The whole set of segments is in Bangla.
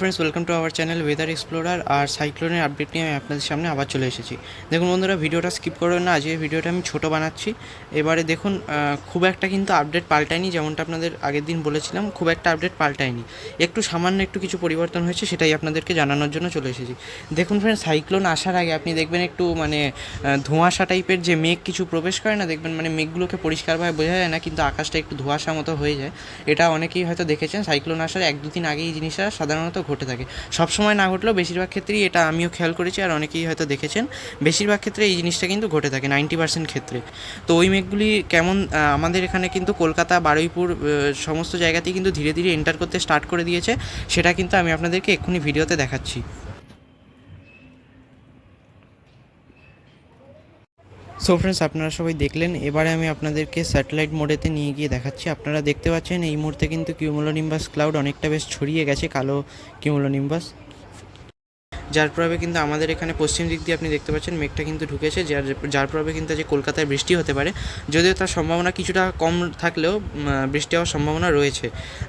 Friends welcome to our channel weather explorer আর সাইক্লোনের আপডেট নিয়ে আমি আপনাদের সামনে আবার চলে এসেছি। দেখুন বন্ধুরা, ভিডিওটা স্কিপ করবেন না। আজকে ভিডিওটা আমি ছোট বানাচ্ছি। এবারে দেখুন খুব একটা কিন্তু আপডেট পাল্টায়নি, যেমনটা আপনাদের আগের দিন বলেছিলাম, খুব একটা আপডেট পাল্টায়নি। একটু সামান্য একটু কিছু পরিবর্তন হয়েছে, সেটাই আপনাদেরকে জানানোর জন্য চলে এসেছি। দেখুন ফ্রেন্ডস সাইক্লোন আসার আগে আপনি দেখবেন একটু মানে ধোঁয়াশা টাইপের যে মেঘ কিছু প্রবেশ করে না, দেখবেন মানে মেঘগুলোকে পরিষ্কারভাবে বোঝা যায় না, কিন্তু আকাশটা একটু ধোঁয়াশা মতো হয়ে যায়। এটা অনেকেই হয়তো দেখেছেন সাইক্লোন আসার এক দু দিন আগে এই জিনিসটা সাধারণত ঘটে থাকে। সব সময় না ঘটলেও বেশিরভাগ ক্ষেত্রেই এটা আমিও খেয়াল করেছি আর অনেকেই হয়তো দেখেছেন। বেশিরভাগ ক্ষেত্রে এই জিনিসটা কিন্তু ঘটে থাকে, নাইনটি পার্সেন্ট ক্ষেত্রে। তো ওই মেঘগুলি কেমন আমাদের এখানে কিন্তু কলকাতা, বারুইপুর সমস্ত জায়গাতেই কিন্তু ধীরে ধীরে এন্টার করতে স্টার্ট করে দিয়েছে। সেটা কিন্তু আমি আপনাদেরকে এক্ষুনি ভিডিওতে দেখাচ্ছি। সো ফ্রেন্ডস আপনারা সবাই দেখলেন, এবারে আমি আপনাদেরকে স্যাটেলাইট মোডেতে নিয়ে গিয়ে দেখাচ্ছি। আপনারা দেখতে পাচ্ছেন, এই মুহূর্তে কিন্তু কিউমোলোনিম্বাস ক্লাউড অনেকটা বেশ ছড়িয়ে গেছে, কালো কিউমোলোনিম্বাস যার প্রভাবে কিন্তু আমাদের এখানে পশ্চিম দিক দিয়ে আপনি দেখতে পাচ্ছেন মেঘটা কিন্তু ঢুকেছে, যার যার প্রভাবে কিন্তু যে কলকাতায় বৃষ্টি হতে পারে, যদিও তার সম্ভাবনা কিছুটা কম থাকলেও বৃষ্টি হওয়ার সম্ভাবনা রয়েছে।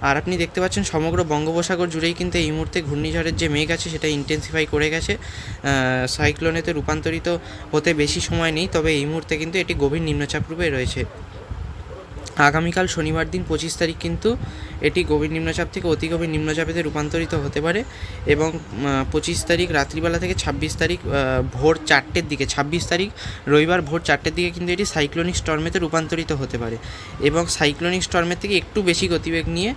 আর আপনি দেখতে পাচ্ছেন সমগ্র বঙ্গোপসাগর জুড়েই কিন্তু এই মুহূর্তে ঘূর্ণিঝড়ের যে মেঘ আছে, সেটা ইন্টেন্সিফাই করে গেছে। সাইক্লোনেতে রূপান্তরিত হতে বেশি সময় নেই, তবে এই মুহূর্তে কিন্তু এটি গভীর নিম্নচাপ রূপে রয়েছে। আগামীকাল শনিবার দিন পঁচিশ তারিখ কিন্তু এটি গভীর নিম্নচাপ থেকে অতি গভীর নিম্নচাপেতে রূপান্তরিত হতে পারে এবং পঁচিশ তারিখ রাত্রিবেলা থেকে ছাব্বিশ তারিখ ভোর চারটের দিকে, ছাব্বিশ তারিখ রবিবার ভোর চারটের দিকে কিন্তু এটি সাইক্লোনিক স্টর্মেতে রূপান্তরিত হতে পারে এবং সাইক্লোনিক স্টর্মের থেকে একটু বেশি গতিবেগ নিয়ে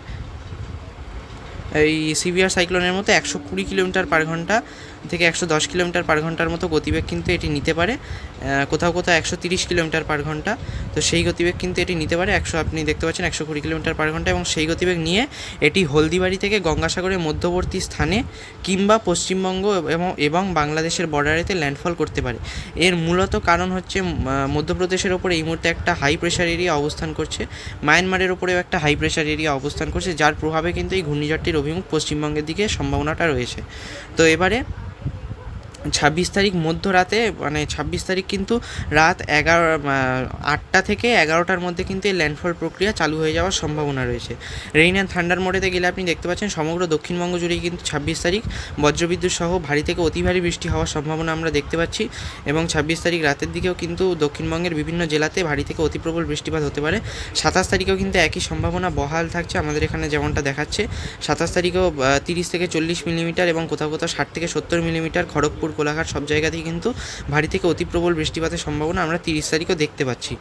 এই সিভিয়ার সাইক্লোনের মতো একশো কুড়ি কিলোমিটার পার ঘণ্টা থেকে একশো দশ কিলোমিটার পার ঘণ্টার মতো গতিবেগ কিন্তু এটি নিতে পারে। কোথাও কোথাও একশো তিরিশ কিলোমিটার পার ঘণ্টা। তো সেই গতিবেগ কিন্তু এটি নিতে পারে একশো, আপনি দেখতে পাচ্ছেন একশো কুড়ি কিলোমিটার পার ঘণ্টা এবং সেই গতিবেগ নিয়ে এটি হলদিবাড়ি থেকে গঙ্গাসাগরের মধ্যবর্তী স্থানে কিংবা পশ্চিমবঙ্গ এবং এবং বাংলাদেশের বর্ডারেতে ল্যান্ডফল করতে পারে। এর মূলত কারণ হচ্ছে মধ্যপ্রদেশের ওপরে এই মুহূর্তে একটা হাই প্রেশার এরিয়া অবস্থান করছে। মায়ানমারের ওপরেও একটা হাই প্রেশার এরিয়া অবস্থান করছে, যার প্রভাবে কিন্তু এই ঘূর্ণিঝড়টির অভিমুখ পশ্চিমবঙ্গের দিকে সম্ভাবনাটা রয়েছে। তো এবারে ছাব্বিশ তারিখ মধ্যরাতে মানে ছাব্বিশ তারিখ কিন্তু রাত এগারো আটটা থেকে এগারোটার মধ্যে কিন্তু এই ল্যান্ডফল প্রক্রিয়া চালু হয়ে যাওয়ার সম্ভাবনা রয়েছে। রেইন অ্যান্ড থান্ডার মোডেতে গেলে আপনি দেখতে পাচ্ছেন সমগ্র দক্ষিণবঙ্গ জুড়েই কিন্তু ছাব্বিশ তারিখ বজ্রবিদ্যুৎ সহ ভারী থেকে অতি ভারী বৃষ্টি হওয়ার সম্ভাবনা আমরা দেখতে পাচ্ছি এবং ছাব্বিশ তারিখ রাতের দিকেও কিন্তু দক্ষিণবঙ্গের বিভিন্ন জেলাতে ভারী থেকে অতি প্রবল বৃষ্টিপাত হতে পারে। সাতাশ তারিখেও কিন্তু একই সম্ভাবনা বহাল থাকছে আমাদের এখানে যেমনটা দেখাচ্ছে। সাতাশ তারিখেও তিরিশ থেকে চল্লিশ মিলিমিটার এবং কোথাও কোথাও ষাট থেকে সত্তর মিলিমিটার খড়গপুর কোলাঘাট সব জায়গাতেই কিন্তু ভারী থেকে অতি প্রবল বৃষ্টিপাতের সম্ভাবনা আমরা তিরিশ তারিখও দেখতে পাচ্ছি।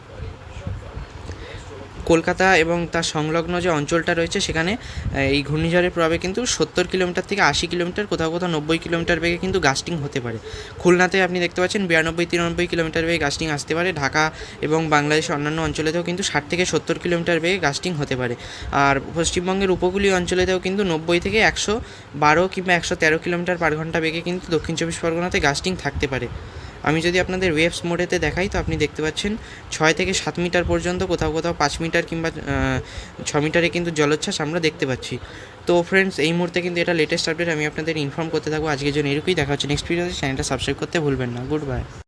কলকাতা এবং তার সংলগ্ন যে অঞ্চলটা রয়েছে সেখানে এই ঘূর্ণিঝড়ের প্রভাবে কিন্তু সত্তর কিলোমিটার থেকে আশি কিলোমিটার, কোথাও কোথাও নব্বই কিলোমিটার বেগে কিন্তু গাস্টিং হতে পারে। খুলনাতে আপনি দেখতে পাচ্ছেন বিরানব্বই, তিরানব্বই কিলোমিটার বেগে গাস্টিং আসতে পারে। ঢাকা এবং বাংলাদেশের অন্যান্য অঞ্চলেতেও কিন্তু ষাট থেকে সত্তর কিলোমিটার বেগে গাস্টিং হতে পারে। আর পশ্চিমবঙ্গের উপকূলীয় অঞ্চলেতেও কিন্তু নব্বই থেকে একশো বারো কিংবা একশো তেরো কিলোমিটার পার ঘণ্টা বেগে কিন্তু দক্ষিণ চব্বিশ পরগনাতে গাস্টিং থাকতে পারে। আমি যদি আপনাদের ওয়েভস মোডেতে দেখাই, তো আপনি দেখতে পাচ্ছেন ছয় থেকে সাত মিটার পর্যন্ত, কোথাও কোথাও পাঁচ মিটার কিংবা ছ মিটারে কিন্তু জলোচ্ছ্বাস আমরা দেখতে পাচ্ছি। তো ফ্রেন্ডস এই মুহূর্তে কিন্তু এটা লেটেস্ট আপডেট আমি আপনাদের ইনফর্ম করতে থাকব। আজকের জন্য এরকমই। দেখা হচ্ছে নেক্সট ভিডিওতে চ্যানেলটা সাবস্ক্রাইব করতে ভুলবেন না। Good bye